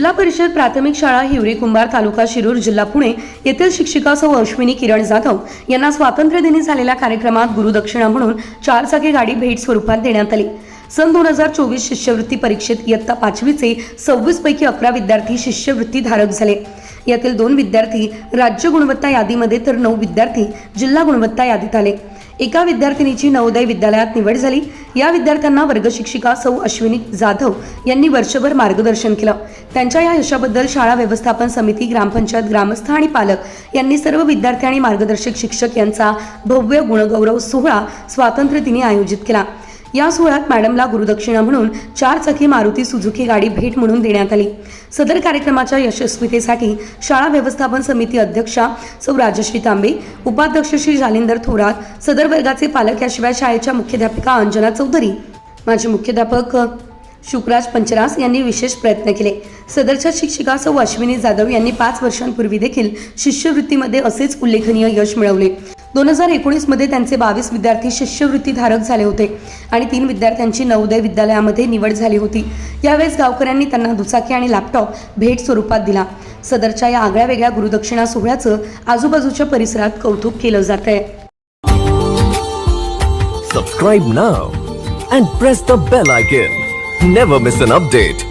जिल्हा परिषद प्राथमिक शाळा हिवरी कुंभार तालुका शिरूर जिल्हा पुणे येथील शिक्षिका सौ अश्विनी किरण जाधव यांना स्वातंत्र्यदिनी झालेल्या कार्यक्रमात गुरुदक्षिणा म्हणून चार चाकी गाडी भेट स्वरूपात देण्यात आली. सन दोन हजार चोवीस शिष्यवृत्ती परीक्षेत इयत्ता पाचवीचे सव्वीस पैकी अकरा विद्यार्थी शिष्यवृत्ती धारक झाले. यातील दोन विद्यार्थी राज्य गुणवत्ता यादीमध्ये तर नऊ विद्यार्थी जिल्हा गुणवत्ता यादीत आले. एका विद्यार्थिनीची नवोदय विद्यालयात निवड झाली. या विद्यार्थ्यांना वर्गशिक्षिका सौ अश्विनी जाधव यांनी वर्षभर मार्गदर्शन केलं. त्यांच्या या यशाबद्दल शाळा व्यवस्थापन समिती ग्रामपंचायत ग्रामस्थ आणि पालक यांनी सर्व विद्यार्थी आणि मार्गदर्शक शिक्षक यांचा भव्य गुणगौरव सोहळा स्वातंत्र्य दिनी आयोजित केला. या सोहळ्यात मॅडमला गुरुदक्षिणा म्हणून चार चाकी मारुती सुझुकी गाडी भेट म्हणून देण्यात आली. सदर कार्यक्रमाच्या यशस्वीतेसाठी शाळा व्यवस्थापन समिती अध्यक्षा सौ राजश्री तांबे उपाध्यक्ष श्री जालिंदर थोरात सदर वर्गाचे पालक याशिवाय शाळेच्या मुख्याध्यापिका अंजना चौधरी माजी मुख्याध्यापक शुक्राज पंचरास यांनी विशेष प्रयत्न केले. सदरच्या शिक्षिका सौ अश्विनी जाधव यांनी पाच वर्षांपूर्वी देखील शिष्यवृत्तीमध्ये असेच उल्लेखनीय यश मिळवले. दोन हजार एकोणीसमध्ये त्यांचे बावीस विद्यार्थी शिष्यवृत्तीधारक झाले होते आणि तीन विद्यार्थ्यांची नवोदय विद्यालयामध्ये निवड झाली होती यावेळेस गावकऱ्यांनी त्यांना दुचाकी आणि लॅपटॉप भेट स्वरूपात दिला सदरच्या या आगळ्या वेगळ्या गुरुदक्षिणा सोहळ्याचं आजूबाजूच्या परिसरात कौतुक केलं जात आहे Subscribe now and press the bell icon. Never miss an update.